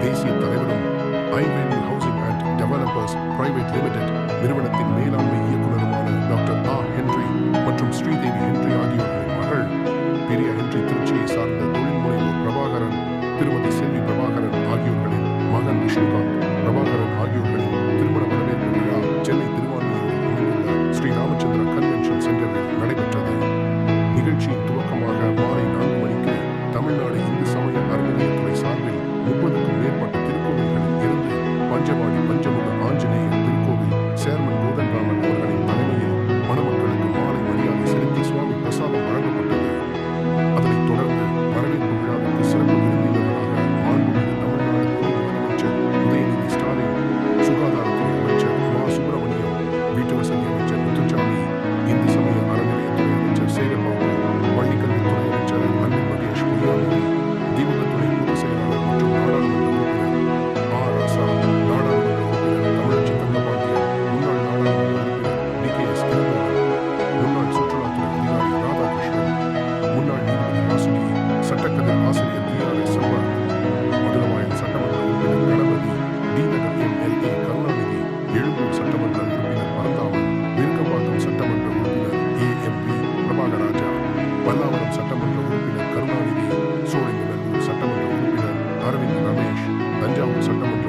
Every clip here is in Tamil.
தேசிய தலைவரும் ஐவேன்யூ housing and developers private limited நிறுவனத்தின் மேலாண்மை Georgia Morgan. kalmış. Bence Anadolu saklanmak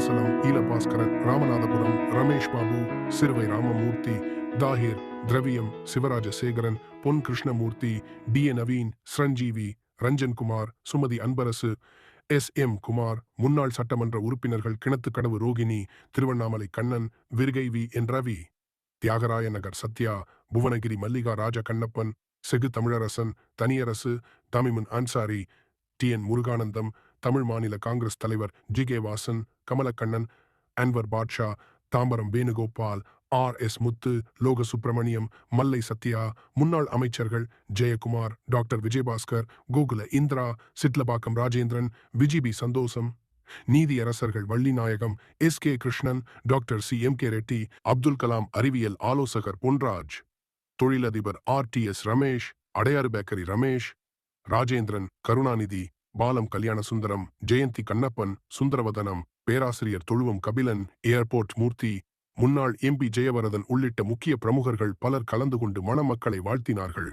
வாசனம் ஈல பாஸ்கரன் ராமநாதபுரம் ரமேஷ் பாபு சிறுவை Ramamurthy Tahir Dhiraviyam Sivarajasekaran Pon Krishnamoorthy T A Naveen Saranjeevi Ranjankumar Sumathi Anbarasu S M Kumar முன்னாள் சட்டமன்ற உறுப்பினர்கள் Kinathukadavu Rohini Tiruvannamalai Kannan Virugai V N Ravi Thiyagaraya Nagar Sathya Bhuvanagiri Mallika Raja Kannappan Segu Tamilarasan Thaniyarasu Thamimun Ansari T N Muruganandam Tamil Maanila Congress தலைவர் G K Vasan Kamalakannan Anwar Basha Tambaram Venugopal R S Muthu Loga Subramaniam Mallai Sathya முன்னாள் அமைச்சர்கள் ஜெயக்குமார் டாக்டர் விஜயபாஸ்கர் கோகுல இந்திரா சிட்லபாக்கம் ராஜேந்திரன் விஜிபி சந்தோஷம் நீதியரசர்கள் Vallinayagam S K Krishnan doctor C M K Reddy Abdul Kalam அறிவியல் ஆலோசகர் பொன்ராஜ் தொழிலதிபர் R T S Ramesh Adyar bakery Ramesh Rajendran Karunanidhi Palam Kalyana Sundaram Jayanthi Kannappan Sundaravadanam பேராசிரியர் தொழுவம் கபிலன் ஏர்போர்ட் மூர்த்தி முன்னாள் எம்பி ஜெயவரதன் உள்ளிட்ட முக்கிய பிரமுகர்கள் பலர் கலந்து கொண்டு மணமக்களை வாழ்த்தினார்கள்.